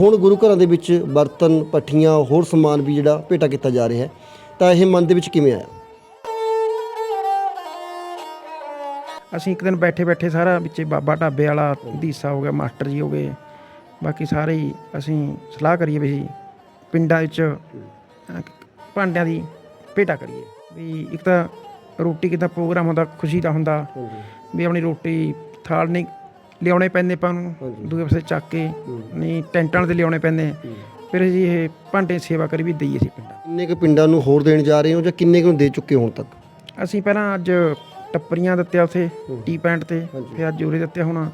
ਹੁਣ ਗੁਰੂ ਘਰਾਂ ਦੇ ਵਿੱਚ ਬਰਤਨ ਪੱਠੀਆਂ ਹੋਰ ਸਮਾਨ ਵੀ ਜਿਹੜਾ ਭੇਟਾ ਕੀਤਾ ਜਾ ਰਿਹਾ ਹੈ। ਤਾਂ ਇਹ ਮਨ ਦੇ ਵਿੱਚ ਕਿਵੇਂ ਆਇਆ? ਅਸੀਂ ਇੱਕ ਦਿਨ ਬੈਠੇ ਬੈਠੇ ਸਾਰਾ ਵਿੱਚੇ ਬਾਬਾ ਢਾਬੇ ਵਾਲਾ ਦੀਸਾ ਹੋ ਗਿਆ ਮਾਸਟਰ ਜੀ ਹੋ ਗਏ। ਬਾਕੀ ਸਾਰੇ ਹੀ ਅਸੀਂ ਸਲਾਹ ਕਰੀਏ ਵੀ ਪਿੰਡਾਂ ਵਿੱਚ ਭਾਂਡਿਆਂ ਦੀ ਭੇਟਾ ਕਰੀਏ। ਵੀ ਇੱਕ ਤਾਂ ਰੋਟੀ ਕਿਦਾ ਪ੍ਰੋਗਰਾਮ ਹੁੰਦਾ ਖੁਸ਼ੀ ਦਾ ਹੁੰਦਾ। ਵੀ ਆਪਣੀ ਰੋਟੀ ਥਾਲ ਨਹੀਂ ਲਿਆਉਣੇ ਪੈਂਦੇ ਆਪਾਂ ਨੂੰ। ਦੂਏ ਪਾਸੇ ਚੱਕ ਕੇ ਨਹੀਂ ਟੈਂਟਾਂ ਤੇ ਲਿਆਉਣੇ ਪੈਂਦੇ। ਫਿਰ ਅਸੀਂ ਇਹ ਭਾਂਡੇ ਸੇਵਾ ਕਰੀ ਵੀ ਦਈਏ ਸੀ ਪਿੰਡਾਂ ਕਿੰਨੇ ਕੁ ਪਿੰਡਾਂ ਨੂੰ ਹੋਰ ਦੇਣ ਜਾ ਰਹੇ ਹੋ ਜਾਂ ਕਿੰਨੇ ਕੁ ਨੂੰ ਦੇ ਚੁੱਕੇ ਹੁਣ ਤੱਕ? ਅਸੀਂ ਪਹਿਲਾਂ ਅੱਜ ਟੱਪਰੀਆਂ ਦਿੱਤਿਆ ਉਥੇ ਟੀ ਪੈਂਟ ਤੇ। ਫਿਰ ਅੱਜ ਉਰੇ ਦਿੱਤੇ ਹੁਣ।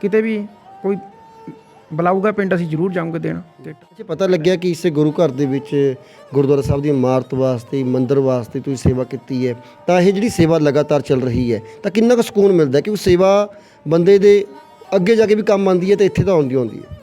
ਕਿਤੇ ਵੀ ਕੋਈ ਬੁਲਾਊਗਾ ਪਿੰਡ, ਅਸੀਂ ਜ਼ਰੂਰ ਜਾਵਾਂਗੇ ਦੇਣ। ਤੇ ਅੱਛਾ, ਪਤਾ ਲੱਗਿਆ ਕਿ ਇਸੇ ਗੁਰੂ ਘਰ ਦੇ ਵਿੱਚ ਗੁਰਦੁਆਰਾ ਸਾਹਿਬ ਦੀ ਇਮਾਰਤ ਵਾਸਤੇ, ਮੰਦਿਰ ਵਾਸਤੇ ਤੁਸੀਂ ਸੇਵਾ ਕੀਤੀ ਹੈ। ਤਾਂ ਇਹ ਜਿਹੜੀ ਸੇਵਾ ਲਗਾਤਾਰ ਚੱਲ ਰਹੀ ਹੈ, ਤਾਂ ਕਿੰਨਾ ਕੁ ਸਕੂਨ ਮਿਲਦਾ ਹੈ ਕਿ ਉਹ ਸੇਵਾ ਬੰਦੇ ਦੇ ਅੱਗੇ ਜਾ ਕੇ ਵੀ ਕੰਮ ਆਉਂਦੀ ਹੈ ਤੇ ਇੱਥੇ ਤਾਂ ਆਉਂਦੀ ਆਉਂਦੀ ਹੈ?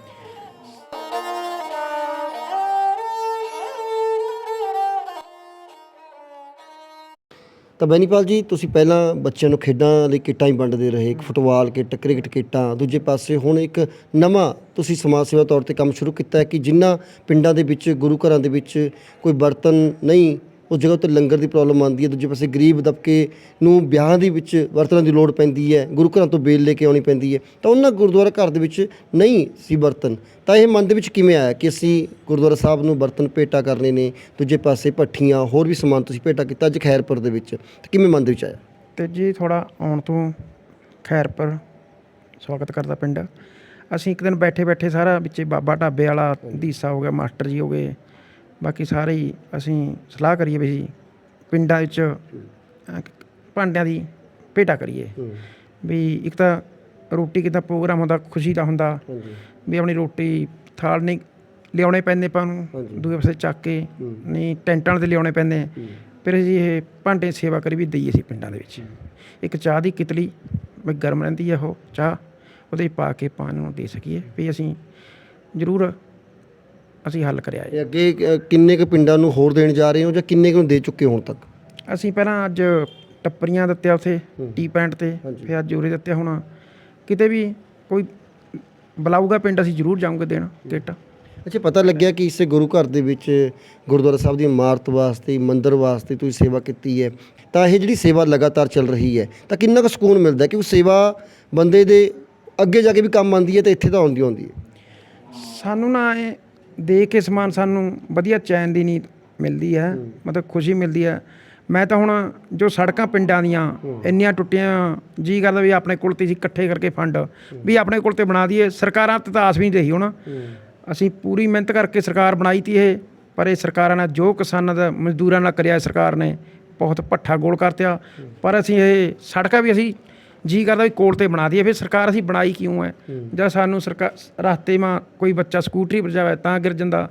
ਤਾਂ ਬੈਨੀਪਾਲ ਜੀ, ਤੁਸੀਂ ਪਹਿਲਾਂ ਬੱਚਿਆਂ ਨੂੰ ਖੇਡਾਂ ਲਈ ਕਿੱਟਾਂ ਹੀ ਵੰਡਦੇ ਰਹੇ, ਇੱਕ ਫੁੱਟਬਾਲ ਕਿੱਟ, ਕ੍ਰਿਕਟ ਕਿੱਟਾਂ, ਦੂਜੇ ਪਾਸੇ ਹੁਣ ਇੱਕ ਨਵਾਂ ਤੁਸੀਂ ਸਮਾਜ ਸੇਵਾ ਤੌਰ ਤੇ ਕੰਮ ਸ਼ੁਰੂ ਕੀਤਾ ਹੈ ਕਿ ਜਿਨ੍ਹਾਂ ਪਿੰਡਾਂ ਦੇ ਵਿੱਚ, ਗੁਰੂ ਘਰਾਂ ਦੇ ਵਿੱਚ ਕੋਈ ਬਰਤਨ ਨਹੀਂ ਉਸ ਜਗ੍ਹਾ ਉੱਤੇ ਲੰਗਰ ਦੀ ਪ੍ਰੋਬਲਮ ਆਉਂਦੀ ਹੈ, ਦੂਜੇ ਪਾਸੇ ਗਰੀਬ ਦਬਕੇ ਨੂੰ ਵਿਆਹਾਂ ਦੇ ਵਿੱਚ ਬਰਤਨਾਂ ਦੀ ਲੋੜ ਪੈਂਦੀ ਹੈ, ਗੁਰੂ ਘਰਾਂ ਤੋਂ ਬੇਲ ਲੈ ਕੇ ਆਉਣੀ ਪੈਂਦੀ ਹੈ, ਤਾਂ ਉਹਨਾਂ ਗੁਰਦੁਆਰਾ ਘਰ ਦੇ ਵਿੱਚ ਨਹੀਂ ਸੀ ਬਰਤਨ। ਤਾਂ ਇਹ ਮਨ ਦੇ ਵਿੱਚ ਕਿਵੇਂ ਆਇਆ ਕਿ ਅਸੀਂ ਗੁਰਦੁਆਰਾ ਸਾਹਿਬ ਨੂੰ ਬਰਤਨ ਭੇਟਾ ਕਰਨੇ ਨੇ, ਦੂਜੇ ਪਾਸੇ ਭੱਠੀਆਂ, ਹੋਰ ਵੀ ਸਮਾਨ ਤੁਸੀਂ ਭੇਟਾ ਕੀਤਾ ਅੱਜ ਖੈਰਪੁਰ ਦੇ ਵਿੱਚ? ਤਾਂ ਕਿਵੇਂ ਮਨ ਦੇ ਵਿੱਚ ਆਇਆ? ਤੇ ਜੀ ਥੋੜਾ ਆਉਣ ਤੋਂ ਖੈਰਪੁਰ ਸਵਾਗਤ ਕਰਦਾ ਪਿੰਡ। ਅਸੀਂ ਇੱਕ ਦਿਨ ਬੈਠੇ ਬੈਠੇ ਸਾਰਾ ਵਿੱਚ ਬਾਬਾ ਢਾਬੇ ਵਾਲਾ ਦੀਸਾ ਹੋ ਗਿਆ, ਮਾਸਟਰ ਜੀ ਹੋ ਗਏ ਬਾਕੀ ਸਾਰੇ ਹੀ ਅਸੀਂ ਸਲਾਹ ਕਰੀਏ ਵੀ ਅਸੀਂ ਪਿੰਡਾਂ ਵਿੱਚ ਅਹ, ਭਾਂਡਿਆਂ ਦੀ ਭੇਟਾ ਕਰੀਏ। ਵੀ ਇੱਕ ਤਾਂ ਰੋਟੀ ਕਿਦਾ ਪ੍ਰੋਗਰਾਮ ਹੁੰਦਾ ਖੁਸ਼ੀ ਦਾ ਹੁੰਦਾ। ਹਾਂਜੀ। ਵੀ ਆਪਣੀ ਰੋਟੀ ਥਾਲ ਨਹੀਂ ਲਿਆਉਣੇ ਪੈਂਦੇ ਆਪਾਂ ਨੂੰ ਹਾਂਜੀ। ਦੂਏ ਪਾਸੇ ਚੱਕ ਕੇ ਨਹੀਂ ਟੈਂਟਾਂ ਤੇ ਲਿਆਉਣੇ ਪੈਂਦੇ। ਫਿਰ ਅਸੀਂ ਇਹ ਭਾਂਡੇ ਸੇਵਾ ਕਰੀ ਵੀ ਦਈਏ ਸੀ ਪਿੰਡਾਂ ਦੇ ਵਿੱਚ। ਇੱਕ ਚਾਹ ਦੀ ਕਿਤਲੀ ਵੀ ਗਰਮ ਰਹਿੰਦੀ ਹੈ ਉਹ ਚਾਹ ਉਹਦੇ 'ਚ ਪਾ ਕੇ ਪਾਣੀ ਨੂੰ ਦੇ ਸਕੀਏ। ਵੀ ਅਸੀਂ ਜ਼ਰੂਰ ਅਸੀਂ ਹੱਲ ਕਰਿਆ ਹੈ ਇਹ ਅੱਗੇ ਕਿੰਨੇ ਕੁ ਪਿੰਡਾਂ ਨੂੰ ਹੋਰ ਦੇਣ ਜਾ ਰਹੇ ਹੋ ਜਾਂ ਕਿੰਨੇ ਕੁ ਨੂੰ ਦੇ ਚੁੱਕੇ ਹੋ ਹੁਣ ਤੱਕ? ਅਸੀਂ ਪਹਿਲਾਂ ਅੱਜ ਟੱਪਰੀਆਂ ਦਿੱਤਿਆ ਉਥੇ ਟੀ ਪੈਂਟ ਤੇ। ਫਿਰ ਅੱਜ ਉਰੇ ਦਿੱਤੇ ਹੁਣ। ਕਿਤੇ ਵੀ ਕੋਈ ਬੁਲਾਊਗਾ ਪਿੰਡ ਅਸੀਂ ਜ਼ਰੂਰ ਜਾਵਾਂਗੇ ਦੇਣ ਕਿੱਟ। ਅੱਛਾ ਪਤਾ ਲੱਗਿਆ ਕਿ ਇਸੇ ਗੁਰੂ ਘਰ ਦੇ ਵਿੱਚ ਗੁਰਦੁਆਰਾ ਸਾਹਿਬ ਦੀ ਇਮਾਰਤ ਵਾਸਤੇ ਮੰਦਿਰ ਵਾਸਤੇ ਤੁਸੀਂ ਸੇਵਾ ਕੀਤੀ ਹੈ। ਤਾਂ ਇਹ ਜਿਹੜੀ ਸੇਵਾ ਲਗਾਤਾਰ ਚੱਲ ਰਹੀ ਹੈ ਤਾਂ ਕਿੰਨਾ ਕੁ ਸਕੂਨ ਮਿਲਦਾ ਹੈ ਕਿ ਉਹ ਸੇਵਾ ਬੰਦੇ ਦੇ ਅੱਗੇ ਜਾ ਕੇ ਵੀ ਕੰਮ ਆਉਂਦੀ ਹੈ ਤੇ ਇੱਥੇ ਤਾਂ ਆਉਂਦੀ ਆਉਂਦੀ ਹੈ? ਸਾਨੂੰ ਨਾ ਇਹ ਦੇਖ ਕੇ ਸਮਾਨ ਸਾਨੂੰ ਵਧੀਆ ਚੈਨ ਦੀ ਨੀਂਦ ਮਿਲਦੀ ਹੈ ਮਤਲਬ ਖੁਸ਼ੀ ਮਿਲਦੀ ਹੈ। ਮੈਂ ਤਾਂ ਹੁਣ ਜੋ ਸੜਕਾਂ ਪਿੰਡਾਂ ਦੀਆਂ ਇੰਨੀਆਂ ਟੁੱਟੀਆਂ ਜੀ ਕਰਦਾ ਵੀ ਆਪਣੇ ਕੋਲ ਤੇ ਅਸੀਂ ਇਕੱਠੇ ਕਰਕੇ ਫੰਡ ਵੀ ਆਪਣੇ ਕੋਲ ਤੇ ਬਣਾ ਦਈਏ ਸਰਕਾਰਾਂ ਤੇ ਤਾਂ ਆਸ ਵੀ ਨਹੀਂ ਰਹੀ ਹੁਣ। ਅਸੀਂ ਪੂਰੀ ਮਿਹਨਤ ਕਰਕੇ ਸਰਕਾਰ ਬਣਾਈ ਤੀ ਇਹ ਪਰ ਇਹ ਸਰਕਾਰਾਂ ਨੇ ਜੋ ਕਿਸਾਨਾਂ ਦਾ ਮਜ਼ਦੂਰਾਂ ਨਾਲ ਕਰਿਆ ਸਰਕਾਰ ਨੇ ਬਹੁਤ ਭੱਠਾ ਗੋਲ ਕਰਤਿਆ ਪਰ ਅਸੀਂ ਇਹ ਸੜਕਾਂ ਵੀ ਅਸੀਂ ਜੀ ਕਰਦਾ ਵੀ ਕੋਲ ਤੇ ਬਣਾ ਦਈਏ ਫਿਰ ਸਰਕਾਰ ਅਸੀਂ ਬਣਾਈ ਕਿਉਂ ਹੈ। ਜਦ ਸਾਨੂੰ ਸਰਕਾਰ ਰਸਤੇ ਮਾ ਕੋਈ ਬੱਚਾ ਸਕੂਟਰੀ ਪਰ ਜਾਵੇ ਤਾਂ ਗਿਰ ਜਾਂਦਾ।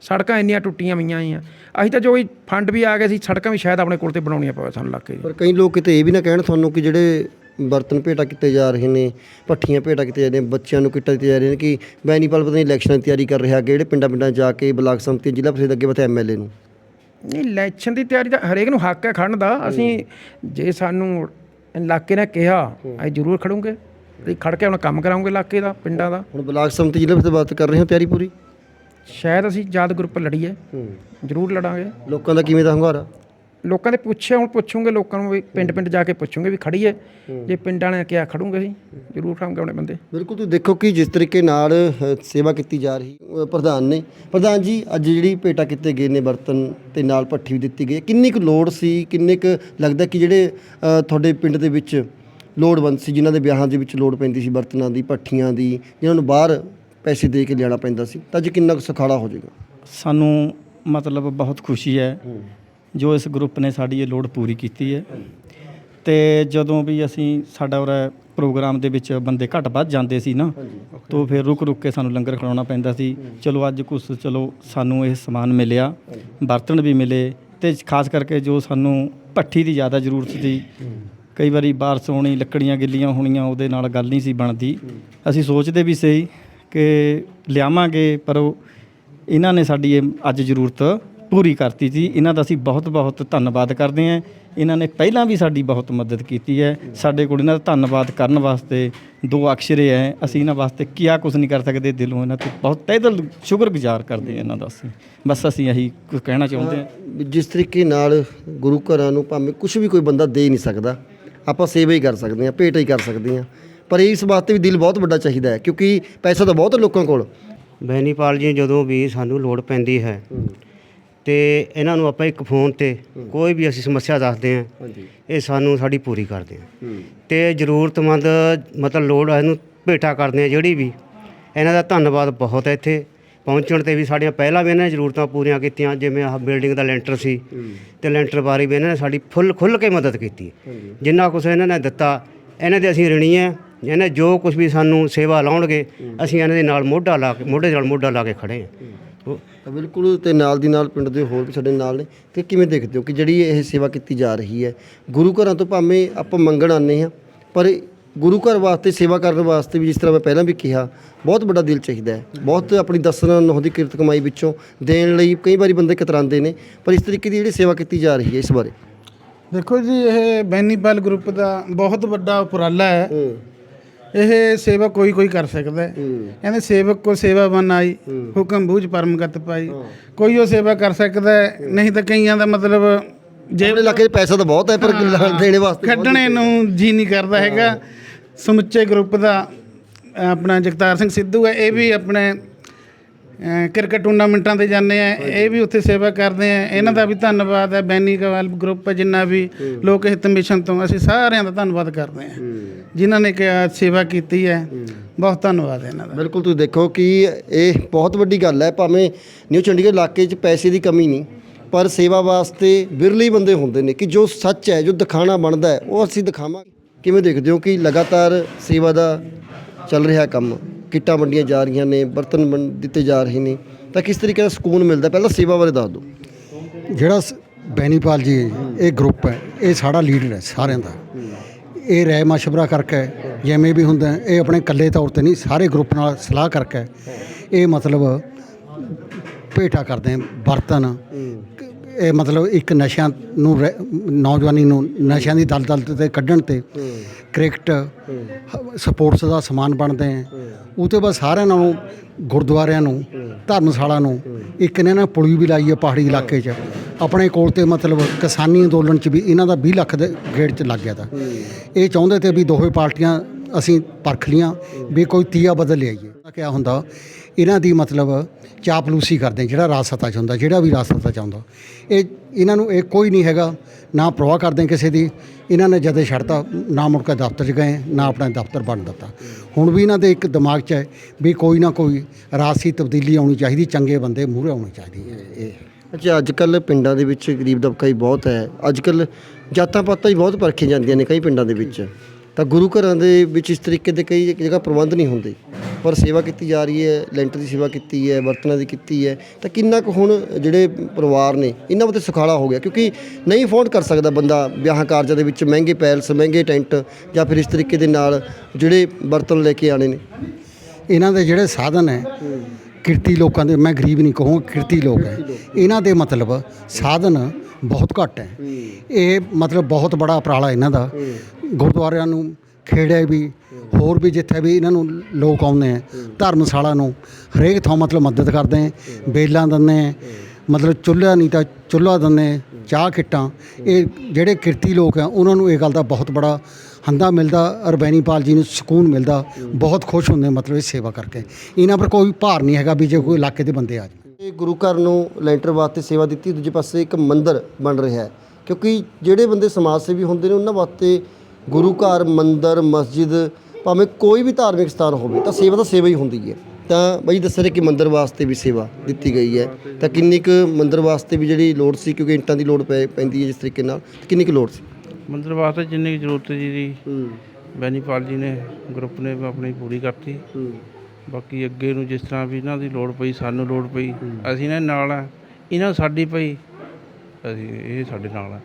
ਸੜਕਾਂ ਇੰਨੀਆਂ ਟੁੱਟੀਆਂ ਪਈਆਂ ਆ। ਅਸੀਂ ਤਾਂ ਜੋ ਵੀ ਫੰਡ ਵੀ ਆ ਗਏ ਸੀ ਸੜਕਾਂ ਵੀ ਸ਼ਾਇਦ ਆਪਣੇ ਕੋਲ ਤੇ ਬਣਾਉਣੀਆਂ ਪਵੇ ਸਾਨੂੰ ਲੱਗ ਕੇ ਪਰ ਕਈ ਲੋਕ ਕਿਤੇ ਇਹ ਵੀ ਨਾ ਕਹਿਣ ਤੁਹਾਨੂੰ ਕਿ ਜਿਹੜੇ ਬਰਤਨ ਭੇਟਾ ਕੀਤੇ ਜਾ ਰਹੇ ਨੇ ਪੱਠੀਆਂ ਭੇਟਾ ਕੀਤੇ ਜਾ ਰਹੇ ਨੇ ਬੱਚਿਆਂ ਨੂੰ ਕਿੱਟਾਂ ਦਿੱਤੇ ਜਾ ਰਹੇ ਨੇ ਕਿ ਬੈਨੀਪਾਲ ਪਤਾ ਨਹੀਂ ਇਲੈਕਸ਼ਨ ਦੀ ਤਿਆਰੀ ਕਰ ਰਿਹਾ ਅੱਗੇ ਜਿਹੜੇ ਪਿੰਡਾਂ ਪਿੰਡਾਂ ਜਾ ਕੇ ਬਲਾਕ ਸੰਮਤੀ ਜ਼ਿਲ੍ਹਾ ਪ੍ਰੀਸ਼ਦ ਅੱਗੇ ਬਤਾ ਐਮਐਲਏ ਨੂੰ। ਨਹੀਂ ਇਲੈਕਸ਼ਨ ਦੀ ਤਿਆਰੀ ਤਾਂ ਹਰੇਕ ਨੂੰ ਹੱਕ ਹੈ ਖੜਨ ਦਾ। ਅਸੀਂ ਜੇ ਸਾਨੂੰ ਇਲਾਕੇ ਨੇ ਕਿਹਾ ਅਸੀਂ ਜ਼ਰੂਰ ਖੜੂਗੇ। ਅਸੀਂ ਖੜ ਕੇ ਹੁਣ ਕੰਮ ਕਰਾਉਂਗੇ ਇਲਾਕੇ ਦਾ ਪਿੰਡਾਂ ਦਾ? ਹੁਣ ਬਲਾਕ ਸੰਮਤੀ ਜ਼ਿਲ੍ਹਾ ਪ੍ਰੀਸ਼ਦ ਬਾਤ ਕਰ ਰਹੇ ਹੋ ਤਿਆਰੀ ਪੂਰੀ? ਸ਼ਾਇਦ ਅਸੀਂ ਜਦ ਗਰੁੱਪ ਲੜੀਏ। ਜ਼ਰੂਰ ਲੜਾਂਗੇ। ਲੋਕਾਂ ਦਾ ਕਿਵੇਂ ਦਾ ਹੰਗਾਰਾ? ਲੋਕਾਂ ਦੇ ਪੁੱਛਿਆ ਹੁਣ ਪੁੱਛੂਗੇ ਲੋਕਾਂ ਨੂੰ ਵੀ ਪਿੰਡ ਪਿੰਡ ਜਾ ਕੇ ਪੁੱਛੂਗੇ ਵੀ ਖੜੀਏ ਜੇ ਪਿੰਡਾਂ ਨੇ ਕਿਹਾ ਖੜੂਗੇ ਅਸੀਂ ਜ਼ਰੂਰ ਖੜਾਂਗੇ ਆਪਣੇ ਬੰਦੇ। ਬਿਲਕੁਲ ਤੁਸੀਂ ਦੇਖੋ ਕਿ ਜਿਸ ਤਰੀਕੇ ਨਾਲ ਸੇਵਾ ਕੀਤੀ ਜਾ ਰਹੀ ਪ੍ਰਧਾਨ ਨੇ। ਪ੍ਰਧਾਨ ਜੀ ਅੱਜ ਜਿਹੜੀ ਭੇਟਾ ਕੀਤੇ ਗਏ ਨੇ ਬਰਤਨ ਤੇ ਨਾਲ ਭੱਠੀ ਵੀ ਦਿੱਤੀ ਗਈ ਹੈ, ਕਿੰਨੀ ਕੁ ਲੋੜ ਸੀ ਕਿੰਨੇ ਕੁ ਲੱਗਦਾ ਕਿ ਜਿਹੜੇ ਤੁਹਾਡੇ ਪਿੰਡ ਦੇ ਵਿੱਚ ਲੋੜਵੰਦ ਸੀ ਜਿਨ੍ਹਾਂ ਦੇ ਵਿਆਹਾਂ ਦੇ ਵਿੱਚ ਲੋੜ ਪੈਂਦੀ ਸੀ ਬਰਤਨਾਂ ਦੀ ਭੱਠੀਆਂ ਦੀ ਜਿਨ੍ਹਾਂ ਨੂੰ ਬਾਹਰ ਪੈਸੇ ਦੇ ਕੇ ਲਿਆਉਣਾ ਪੈਂਦਾ ਸੀ। ਤਾਂ ਅੱਜ ਕਿੰਨਾ ਕੁ ਸੁਖਾਲਾ ਹੋ ਜਾਏਗਾ? ਸਾਨੂੰ ਮਤਲਬ ਬਹੁਤ ਖੁਸ਼ੀ ਹੈ। ਜੋ ਇਸ ਗਰੁੱਪ ਨੇ ਸਾਡੀ ਇਹ ਲੋੜ ਪੂਰੀ ਕੀਤੀ ਹੈ। ਤੇ ਜਦੋਂ ਵੀ ਅਸੀਂ ਸਾਡਾ ਉਰੇ ਪ੍ਰੋਗਰਾਮ ਦੇ ਵਿੱਚ ਬੰਦੇ ਘੱਟ ਵੱਧ ਜਾਂਦੇ ਸੀ ਨਾ ਤੋਂ ਫਿਰ ਰੁਕ ਰੁਕ ਕੇ ਸਾਨੂੰ ਲੰਗਰ ਖਿਲਾਉਣਾ ਪੈਂਦਾ ਸੀ। ਚਲੋ ਅੱਜ ਕੁਛ ਚਲੋ ਸਾਨੂੰ ਇਹ ਸਮਾਨ ਮਿਲਿਆ ਬਰਤਨ ਵੀ ਮਿਲੇ ਤੇ ਖਾਸ ਕਰਕੇ ਜੋ ਸਾਨੂੰ ਭੱਠੀ ਦੀ ਜ਼ਿਆਦਾ ਜ਼ਰੂਰਤ ਸੀ। ਕਈ ਵਾਰੀ ਬਾਰਸ ਹੋਣੀ ਲੱਕੜੀਆਂ ਗਿੱਲੀਆਂ ਹੋਣੀਆਂ ਉਹਦੇ ਨਾਲ ਗੱਲ ਨਹੀਂ ਸੀ ਬਣਦੀ। ਅਸੀਂ ਸੋਚਦੇ ਵੀ ਸਹੀ ਕਿ ਲਿਆਵਾਂਗੇ ਪਰ ਉਹ ਇਹਨਾਂ ਨੇ ਸਾਡੀ ਇਹ ਅੱਜ ਜ਼ਰੂਰਤ ਪੂਰੀ ਕਰਤੀ ਸੀ ਇਹਨਾਂ ਦਾ ਅਸੀਂ ਬਹੁਤ ਬਹੁਤ ਧੰਨਵਾਦ ਕਰਦੇ ਹਾਂ। ਇਹਨਾਂ ਨੇ ਪਹਿਲਾਂ ਵੀ ਸਾਡੀ ਬਹੁਤ ਮਦਦ ਕੀਤੀ ਹੈ। ਸਾਡੇ ਕੋਲ ਇਹਨਾਂ ਦਾ ਧੰਨਵਾਦ ਕਰਨ ਵਾਸਤੇ ਦੋ ਅਕਸ਼ਰੇ ਹੈ। ਅਸੀਂ ਇਹਨਾਂ ਵਾਸਤੇ ਕੀਆ ਕੁਝ ਨਹੀਂ ਕਰ ਸਕਦੇ। ਦਿਲੋਂ ਇਹਨਾਂ ਤੇ ਬਹੁਤ ਤਹਿ ਦਿਲ ਸ਼ੁਕਰਗੁਜ਼ਾਰ ਕਰਦੇ ਹਾਂ ਇਹਨਾਂ ਦਾ ਅਸੀਂ। ਬਸ ਅਸੀਂ ਇਹੀ ਕੁਝ ਕਹਿਣਾ ਚਾਹੁੰਦੇ ਹਾਂ। ਜਿਸ ਤਰੀਕੇ ਨਾਲ ਗੁਰੂ ਘਰਾਂ ਨੂੰ ਭਾਵੇਂ ਕੁਝ ਵੀ ਕੋਈ ਬੰਦਾ ਦੇ ਨਹੀਂ ਸਕਦਾ ਆਪਾਂ ਸੇਵਾ ਹੀ ਕਰ ਸਕਦੇ ਹਾਂ ਭੇਟ ਹੀ ਕਰ ਸਕਦੇ ਹਾਂ। ਪਰ ਇਸ ਵਾਸਤੇ ਵੀ ਦਿਲ ਬਹੁਤ ਵੱਡਾ ਚਾਹੀਦਾ ਹੈ ਕਿਉਂਕਿ ਪੈਸਾ ਤਾਂ ਬਹੁਤ ਲੋਕਾਂ ਕੋਲ। ਬੈਨੀਪਾਲ ਜੀ ਜਦੋਂ ਵੀ ਸਾਨੂੰ ਲੋੜ ਪੈਂਦੀ ਹੈ। ਤੇ ਇਹਨਾਂ ਨੂੰ ਆਪਾਂ ਇੱਕ ਫੋਨ ਤੇ ਕੋਈ ਵੀ ਅਸੀਂ ਸਮੱਸਿਆ ਦੱਸਦੇ ਹਾਂ ਹਾਂਜੀ। ਇਹ ਸਾਨੂੰ ਸਾਡੀ ਪੂਰੀ ਕਰਦੇ ਆ ਤੇ ਜ਼ਰੂਰਤਮੰਦ ਮਤਲਬ ਲੋੜ ਹੈ ਇਹਨੂੰ ਭੇਟਾ ਕਰਦੇ ਆ ਜਿਹੜੀ ਵੀ। ਇਹਨਾਂ ਦਾ ਧੰਨਵਾਦ ਬਹੁਤ ਹੈ ਇੱਥੇ। ਪਹੁੰਚਣ ਤੇ ਵੀ ਸਾਡੀਆਂ ਪਹਿਲਾਂ ਵੀ ਇਹਨਾਂ ਨੇ ਜ਼ਰੂਰਤਾਂ ਪੂਰੀਆਂ ਕੀਤੀਆਂ ਜਿਵੇਂ ਆਹ ਬਿਲਡਿੰਗ ਦਾ ਲੈਂਟਰ ਸੀ ਤੇ ਲੈਂਟਰ ਬਾਰੇ ਵੀ ਇਹਨਾਂ ਨੇ ਸਾਡੀ ਫੁੱਲ ਖੁੱਲ ਕੇ ਮਦਦ ਕੀਤੀ। ਜਿੰਨਾ ਕੁਝ ਇਹਨਾਂ ਨੇ ਦਿੱਤਾ ਇਹਨਾਂ ਦੇ ਅਸੀਂ ਰਣੀ ਹੈ। ਇਹਨੇ ਜੋ ਕੁਝ ਵੀ ਸਾਨੂੰ ਸੇਵਾ ਲਾਉਣਗੇ ਅਸੀਂ ਇਹਨਾਂ ਦੇ ਨਾਲ ਮੋਢਾ ਲਾ ਕੇ ਮੋਢੇ ਨਾਲ ਮੋਢਾ ਲਾ ਕੇ ਖੜੇ ਹਾਂ। ਉਹ ਤਾਂ ਬਿਲਕੁਲ ਤੇ ਨਾਲ ਦੀ ਨਾਲ ਪਿੰਡ ਦੇ ਹੋਰ ਵੀ ਸਾਡੇ ਨਾਲ ਨੇ। ਤੇ ਕਿਵੇਂ ਦੇਖਦੇ ਹੋ ਕਿ ਜਿਹੜੀ ਇਹ ਸੇਵਾ ਕੀਤੀ ਜਾ ਰਹੀ ਹੈ ਗੁਰੂ ਘਰਾਂ ਤੋਂ ਭਾਵੇਂ ਆਪਾਂ ਮੰਗਣ ਆਨੇ ਹਾਂ ਪਰ ਗੁਰੂ ਘਰ ਵਾਸਤੇ ਸੇਵਾ ਕਰਨ ਵਾਸਤੇ ਵੀ ਜਿਸ ਤਰ੍ਹਾਂ ਮੈਂ ਪਹਿਲਾਂ ਵੀ ਕਿਹਾ ਬਹੁਤ ਵੱਡਾ ਦਿਲ ਚਾਹੀਦਾ ਹੈ। ਬਹੁਤ ਆਪਣੀ ਦਸਨਾ ਨਹੁੰ ਦੀ ਕਿਰਤ ਕਮਾਈ ਵਿੱਚੋਂ ਦੇਣ ਲਈ ਕਈ ਵਾਰੀ ਬੰਦੇ ਕਤਰਾਉਂਦੇ ਨੇ ਪਰ ਇਸ ਤਰੀਕੇ ਦੀ ਜਿਹੜੀ ਸੇਵਾ ਕੀਤੀ ਜਾ ਰਹੀ ਹੈ ਇਸ ਬਾਰੇ। ਦੇਖੋ ਜੀ ਇਹ ਬੈਨੀਪਾਲ ਗਰੁੱਪ ਦਾ ਬਹੁਤ ਵੱਡਾ ਉਪਰਾਲਾ ਹੈ। ਹੂੰ। ਇਹ ਸੇਵਾ ਕੋਈ ਕੋਈ ਕਰ ਸਕਦਾ ਹੈ। ਕਹਿੰਦੇ ਸੇਵਕ ਕੋ ਸੇਵਾ ਬਨ ਆਈ ਹੁਕਮ ਬੂਝ ਪਰਮਗਤ ਪਾਈ। ਕੋਈ ਉਹ ਸੇਵਾ ਕਰ ਸਕਦਾ ਹੈ ਨਹੀਂ ਤਾਂ ਕਈਆਂ ਦਾ ਮਤਲਬ ਜੇ ਆਪਣੇ ਇਲਾਕੇ 'ਚ ਪੈਸਾ ਤਾਂ ਬਹੁਤ ਹੈ ਪਰ ਦੇਣੇ ਵਾਸਤੇ ਖੱਡਣੇ ਨੂੰ ਜੀ ਨਹੀਂ ਕਰਦਾ ਹੈਗਾ। ਸਮੁੱਚੇ ਗਰੁੱਪ ਦਾ ਆਪਣਾ ਜਗਤਾਰ ਸਿੰਘ ਸਿੱਧੂ ਹੈ ਇਹ ਵੀ ਆਪਣੇ ਕ੍ਰਿਕਟ ਟੂਰਨਾਮੈਂਟਾਂ ਤੇ ਜਾਂਦੇ ਆ ਇਹ ਵੀ ਉੱਥੇ ਸੇਵਾ ਕਰਦੇ ਆ। ਇਹਨਾਂ ਦਾ ਵੀ ਧੰਨਵਾਦ ਹੈ ਬੈਨੀ ਕਵਾਲ ਗਰੁੱਪ ਜਿੰਨਾ ਵੀ ਲੋਕ ਹਿੱਤ ਮਿਸ਼ਨ ਤੋਂ ਅਸੀਂ ਸਾਰਿਆਂ ਦਾ ਧੰਨਵਾਦ ਕਰਦੇ ਆ। ਜਿਨ੍ਹਾਂ ਨੇ ਕਿ ਸੇਵਾ ਕੀਤੀ ਹੈ ਬਹੁਤ ਧੰਨਵਾਦ ਇਹਨਾਂ ਦਾ। ਬਿਲਕੁਲ ਤੁਸੀਂ ਦੇਖੋ ਕਿ ਇਹ ਬਹੁਤ ਵੱਡੀ ਗੱਲ ਹੈ ਭਾਵੇਂ ਨਿਊ ਚੰਡੀਗੜ੍ਹ ਇਲਾਕੇ 'ਚ ਪੈਸੇ ਦੀ ਕਮੀ ਨਹੀਂ ਪਰ ਸੇਵਾ ਵਾਸਤੇ ਬਿਰਲੀ ਬੰਦੇ ਹੁੰਦੇ ਨੇ ਕਿ ਜੋ ਸੱਚ ਹੈ ਜੋ ਦਿਖਾਣਾ ਬਣਦਾ ਹੈ ਉਹ ਅਸੀਂ ਦਿਖਾਵਾਂਗੇ। ਕਿਵੇਂ ਦੇਖਦੇ ਹੋ ਕਿ ਲਗਾਤਾਰ ਸੇਵਾ ਦਾ ਚੱਲ ਰਿਹਾ ਕੰਮ? ਕਿੱਟਾਂ ਵੰਡੀਆਂ ਜਾ ਰਹੀਆਂ ਨੇ ਬਰਤਨ ਵੰਡ ਦਿੱਤੇ ਜਾ ਰਹੇ ਨੇ ਤਾਂ ਕਿਸ ਤਰੀਕੇ ਦਾ ਸਕੂਨ ਮਿਲਦਾ? ਪਹਿਲਾਂ ਸੇਵਾ ਬਾਰੇ ਦੱਸ ਦਿਓ। ਜਿਹੜਾ ਸ- ਬੈਨੀਪਾਲ ਜੀ ਇਹ ਗਰੁੱਪ ਹੈ ਇਹ ਸਾਡਾ ਲੀਡਰ ਹੈ ਸਾਰਿਆਂ ਦਾ। ਇਹ ਰਹਿ ਮਸ਼ਵਰਾ ਕਰਕੇ ਜਿਵੇਂ ਵੀ ਹੁੰਦਾ ਹੈ, ਇਹ ਆਪਣੇ ਇਕੱਲੇ ਤੌਰ ਤੇ ਨਹੀਂ ਸਾਰੇ ਗਰੁੱਪ ਨਾਲ ਸਲਾਹ ਕਰਕੇ ਇਹ ਮਤਲਬ ਭੇਟਾ ਕਰਦੇ ਆ ਬਰਤਨ ਇਹ ਮਤਲਬ ਇੱਕ ਨਸ਼ਿਆਂ ਨੂੰ ਰਹਿ- ਨੌਜਵਾਨੀ ਨੂੰ ਨਸ਼ਿਆਂ ਦੀ ਦਲਦਲ ਤੇ ਕੱਢਣ ਤੇ ਕ੍ਰਿਕਟ, ਸਪੋਰਟਸ ਦਾ ਸਮਾਨ ਬਣਦੇ ਆ। ਉਹ ਤੋਂ ਬਾਅਦ ਸਾਰਿਆਂ ਨਾਲੋਂ ਗੁਰਦੁਆਰਿਆਂ ਨੂੰ, ਧਰਮਸ਼ਾਲਾ ਨੂੰ, ਇੱਕ ਨੇ ਨਾ ਪੁਲੀ ਵੀ ਲਾਈ ਹੈ ਪਹਾੜੀ ਇਲਾਕੇ 'ਚ। ਆਪਣੇ ਕੋਲ ਤੇ ਮਤਲਬ ਕਿਸਾਨੀ ਅੰਦੋਲਨ 'ਚ ਵੀ ਇਹਨਾਂ ਦਾ 20 ਲੱਖ ਦੇ ਗੇੜ 'ਚ ਲੱਗ ਗਿਆ ਤਾਂ। ਇਹ ਚਾਹੁੰਦੇ ਤੇ ਵੀ ਦੋਹੇ ਪਾਰਟੀਆਂ ਅਸੀਂ ਪਰਖ ਲੀਆਂ, ਵੀ ਕੋਈ ਤੀਆ ਬਦਲ ਲਿਆਈਏ। ਕਿਆ ਹੁੰਦਾ, ਇਹਨਾਂ ਦੀ ਮਤਲਬ ਚਾਪਲੂਸੀ ਕਰਦੇ ਜਿਹੜਾ ਰਾਸਤਾ ਚ ਹੁੰਦਾ ਜਿਹੜਾ ਵੀ ਰਾਸਤਾ ਚ ਆਉਂਦਾ ਇਹ ਇਹਨਾਂ ਨੂੰ ਇਹ ਕੋਈ ਨਹੀਂ ਹੈਗਾ, ਨਾ ਪ੍ਰਵਾਹ ਕਰਦੇ ਕਿਸੇ ਦੀ। ਇਹਨਾਂ ਨੇ ਜਦੇ ਛੱਡਤਾ, ਨਾ ਮੁੜ ਕੇ ਦਫ਼ਤਰ 'ਚ ਗਏ, ਨਾ ਆਪਣਾ ਦਫ਼ਤਰ ਬਣ ਦਿੱਤਾ। ਹੁਣ ਵੀ ਇਹਨਾਂ ਦੇ ਇੱਕ ਦਿਮਾਗ 'ਚ ਹੈ ਵੀ ਕੋਈ ਨਾ ਕੋਈ ਰਾਸੀ ਤਬਦੀਲੀ ਆਉਣੀ ਚਾਹੀਦੀ, ਚੰਗੇ ਬੰਦੇ ਮੂਹਰੇ ਆਉਣੇ ਚਾਹੀਦੀ ਹੈ ਇਹ ਅੱਛਾ ਅੱਜ ਕੱਲ ਪਿੰਡਾਂ ਦੇ ਵਿੱਚ ਗਰੀਬ ਦਬਕਾ ਹੀ ਬਹੁਤ ਹੈ। ਅੱਜ ਕੱਲ ਜਾਤਾਂ ਪਾਤਾਂ ਹੀ ਬਹੁਤ ਪਰਖੀਆਂ ਜਾਂਦੀਆਂ ਨੇ ਕਈ ਪਿੰਡਾਂ ਦੇ ਵਿੱਚ। ਤਾਂ ਗੁਰੂ ਘਰਾਂ ਦੇ ਵਿੱਚ ਇਸ ਤਰੀਕੇ ਦੇ ਕਈ ਜਗ੍ਹਾ ਪ੍ਰਬੰਧ ਨਹੀਂ ਹੁੰਦੇ। ਪਰ ਸੇਵਾ ਕੀਤੀ ਜਾ ਰਹੀ ਹੈ ਲੈਂਟਰ ਦੀ ਸੇਵਾ ਕੀਤੀ ਹੈ ਬਰਤਨਾਂ ਦੀ ਕੀਤੀ ਹੈ ਤਾਂ ਕਿੰਨਾ ਕੁ ਹੁਣ ਜਿਹੜੇ ਪਰਿਵਾਰ ਨੇ ਇਹਨਾਂ ਉੱਤੇ ਸੁਖਾਲਾ ਹੋ ਗਿਆ? ਕਿਉਂਕਿ ਨਹੀਂ ਅਫੋਰਡ ਕਰ ਸਕਦਾ ਬੰਦਾ ਵਿਆਹਾਂ ਕਾਰਜਾਂ ਦੇ ਵਿੱਚ ਮਹਿੰਗੇ ਪੈਲਸ ਮਹਿੰਗੇ ਟੈਂਟ ਜਾਂ ਫਿਰ ਇਸ ਤਰੀਕੇ ਦੇ ਨਾਲ ਜਿਹੜੇ ਬਰਤਨ ਲੈ ਕੇ ਆਣੇ ਨੇ। ਇਹਨਾਂ ਦੇ ਜਿਹੜੇ ਸਾਧਨ ਹੈ ਕਿਰਤੀ ਲੋਕਾਂ ਦੇ ਮੈਂ ਗਰੀਬ ਨਹੀਂ ਕਹੂੰ ਕਿਰਤੀ ਲੋਕ ਹੈ। ਇਹਨਾਂ ਦੇ ਮਤਲਬ ਸਾਧਨ ਬਹੁਤ ਘੱਟ ਹੈ। ਇਹ ਮਤਲਬ ਬਹੁਤ ਬੜਾ ਉਪਰਾਲਾ ਇਹਨਾਂ ਦਾ। ਗੁਰਦੁਆਰਿਆਂ ਨੂੰ ਖੇੜੇ ਵੀ, ਹੋਰ ਵੀ ਜਿੱਥੇ ਵੀ ਇਹਨਾਂ ਨੂੰ ਲੋਕ ਆਉਂਦੇ ਆ, ਧਰਮਸ਼ਾਲਾ ਨੂੰ, ਹਰੇਕ ਥਾਂ ਮਤਲਬ ਮਦਦ ਕਰਦੇ ਆ ਬੇਲਾਂ ਦਿੰਦੇ ਆ, ਮਤਲਬ ਚੁੱਲ੍ਹਾ ਨਹੀਂ ਤਾਂ ਚੁੱਲ੍ਹਾ ਦਿੰਦੇ ਚਾਹ ਕਿੱਟਾਂ, ਇਹ ਜਿਹੜੇ ਕਿਰਤੀ ਲੋਕ ਆ, ਉਹਨਾਂ ਨੂੰ ਇਹ ਗੱਲ ਦਾ ਬਹੁਤ ਬੜਾ ਹੰਦਾ ਮਿਲਦਾ ਅਰਬੈਨੀਪਾਲ ਜੀ ਨੂੰ ਸਕੂਨ ਮਿਲਦਾ, ਬਹੁਤ ਖੁਸ਼ ਹੁੰਦੇ ਮਤਲਬ ਇਹ ਸੇਵਾ ਕਰਕੇ। ਇਹਨਾਂ ਪਰ ਕੋਈ ਭਾਰ ਨਹੀਂ ਹੈਗਾ ਵੀ ਜੇ ਕੋਈ ਇਲਾਕੇ ਦੇ ਬੰਦੇ ਆ ਜਾਣ। ਇਹ ਗੁਰੂ ਘਰ ਨੂੰ ਲੈਂਟਰ ਵਾਸਤੇ ਸੇਵਾ ਦਿੱਤੀ, ਦੂਜੇ ਪਾਸੇ ਇੱਕ ਮੰਦਿਰ ਬਣ ਰਿਹਾ ਹੈ। ਕਿਉਂਕਿ ਜਿਹੜੇ ਬੰਦੇ ਸਮਾਜ ਸੇਵੀ ਹੁੰਦੇ ਨੇ, ਉਹਨਾਂ ਵਾਸਤੇ ਗੁਰੂ ਘਰ ਮੰਦਿਰ ਮਸਜਿਦ ਭਾਵੇਂ ਕੋਈ ਵੀ ਧਾਰਮਿਕ ਸਥਾਨ ਹੋਵੇ ਤਾਂ ਸੇਵਾ ਤਾਂ ਸੇਵਾ ਹੀ ਹੁੰਦੀ ਹੈ। ਤਾਂ ਬਾਈ ਦੱਸ ਰਹੇ ਕਿ ਮੰਦਿਰ ਵਾਸਤੇ ਵੀ ਸੇਵਾ ਦਿੱਤੀ ਗਈ ਹੈ। ਤਾਂ ਕਿੰਨੀ ਕੁ ਮੰਦਿਰ ਵਾਸਤੇ ਵੀ ਜਿਹੜੀ ਲੋੜ ਸੀ ਕਿਉਂਕਿ ਇੰਟਾਂ ਦੀ ਲੋੜ ਪੈ ਪੈਂਦੀ ਹੈ ਜਿਸ ਤਰੀਕੇ ਨਾਲ ਕਿੰਨੀ ਕੁ ਲੋੜ ਸੀ? ਮੰਦਰ ਵਾਸਤੇ ਜਿੰਨੀ ਕੁ ਜ਼ਰੂਰਤ ਜੀ ਦੀ ਬੈਨੀਪਾਲ ਜੀ ਨੇ ਗਰੁੱਪ ਨੇ ਆਪਣੀ ਪੂਰੀ ਕਰਤੀ। ਬਾਕੀ ਅੱਗੇ ਨੂੰ ਜਿਸ ਤਰ੍ਹਾਂ ਵੀ ਇਹਨਾਂ ਦੀ ਲੋੜ ਪਈ ਸਾਨੂੰ ਲੋੜ ਪਈ ਅਸੀਂ ਇਹਨਾਂ ਨਾਲ ਆ ਇਹਨਾਂ ਸਾਡੀ ਪਈ ਅਸੀਂ ਇਹ ਸਾਡੇ ਨਾਲ ਆ।